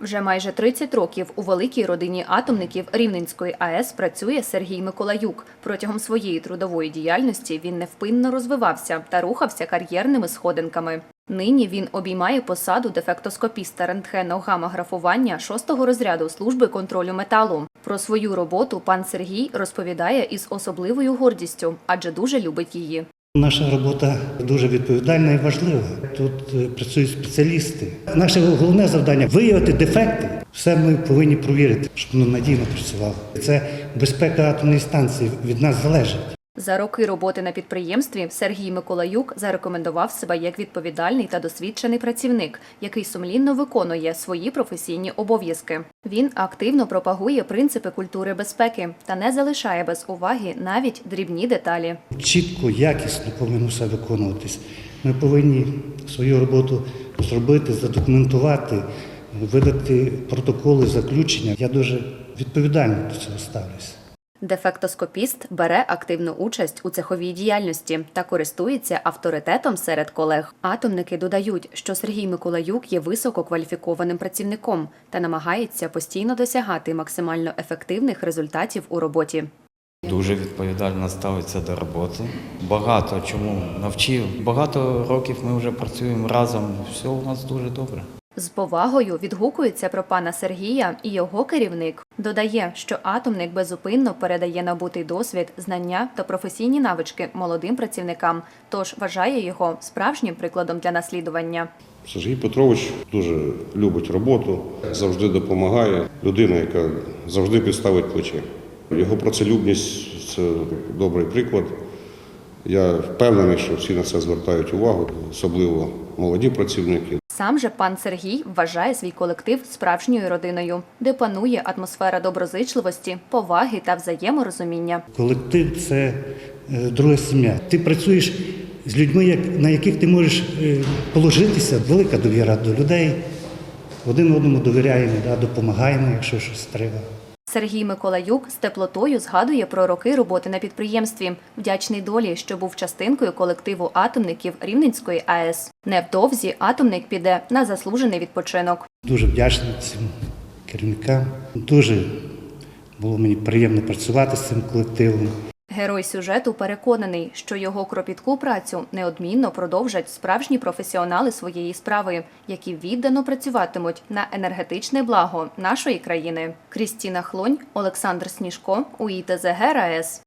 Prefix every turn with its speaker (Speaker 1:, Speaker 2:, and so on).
Speaker 1: Вже майже 30 років у великій родині атомників Рівненської АЕС працює Сергій Миколаюк. Протягом своєї трудової діяльності він невпинно розвивався та рухався кар'єрними сходинками. Нині він обіймає посаду дефектоскопіста рентгеногамографування шостого розряду служби контролю металу. Про свою роботу пан Сергій розповідає із особливою гордістю, адже дуже любить її.
Speaker 2: Наша робота дуже відповідальна і важлива. Тут е, працюють спеціалісти. Наше головне завдання виявити дефекти. Все ми повинні провірити, щоб воно надійно працювало. Це безпека атомної станції від нас залежить.
Speaker 1: За роки роботи на підприємстві Сергій Миколаюк зарекомендував себе як відповідальний та досвідчений працівник, який сумлінно виконує свої професійні обов'язки. Він активно пропагує принципи культури безпеки та не залишає без уваги навіть дрібні деталі.
Speaker 2: Чітко, якісно повинно все виконуватись. Ми повинні свою роботу зробити, задокументувати, видати протоколи заключення. Я дуже відповідально до цього ставлюся.
Speaker 1: Дефектоскопіст бере активну участь у цеховій діяльності та користується авторитетом серед колег. Атомники додають, що Сергій Миколаюк є висококваліфікованим працівником та намагається постійно досягати максимально ефективних результатів у роботі.
Speaker 3: Дуже відповідально ставиться до роботи. Багато чому навчив. Багато років ми вже працюємо разом. Все у нас дуже добре.
Speaker 1: З повагою відгукується про пана Сергія і його керівник. Додає, що атомник безупинно передає набутий досвід, знання та професійні навички молодим працівникам, тож вважає його справжнім прикладом для наслідування.
Speaker 4: Сергій Петрович дуже любить роботу, завжди допомагає. Людина, яка завжди підставить плече. Його працелюбність це добрий приклад. Я впевнений, що всі на це звертають увагу, особливо молоді працівники.
Speaker 1: Сам же пан Сергій вважає свій колектив справжньою родиною, де панує атмосфера доброзичливості, поваги та взаєморозуміння.
Speaker 2: Колектив це е, друга сім'я. Ти працюєш з людьми, на яких ти можеш е, положитися. Велика довіра до людей. Один одному довіряємо, допомагаємо, якщо щось треба.
Speaker 1: Сергій Миколаюк з теплотою згадує про роки роботи на підприємстві, вдячний долі, що був частинкою колективу атомників Рівненської АЕС. Невдовзі атомник піде на заслужений відпочинок.
Speaker 2: Дуже вдячний цим керівникам. Дуже було мені приємно працювати з цим колективом.
Speaker 1: Герой сюжету переконаний, що його кропітку працю неодмінно продовжать справжні професіонали своєї справи, які віддано працюватимуть на енергетичне благо нашої країни. Крістіна Хлонь, Олександр Сніжко, УІТЗГ РаЕС.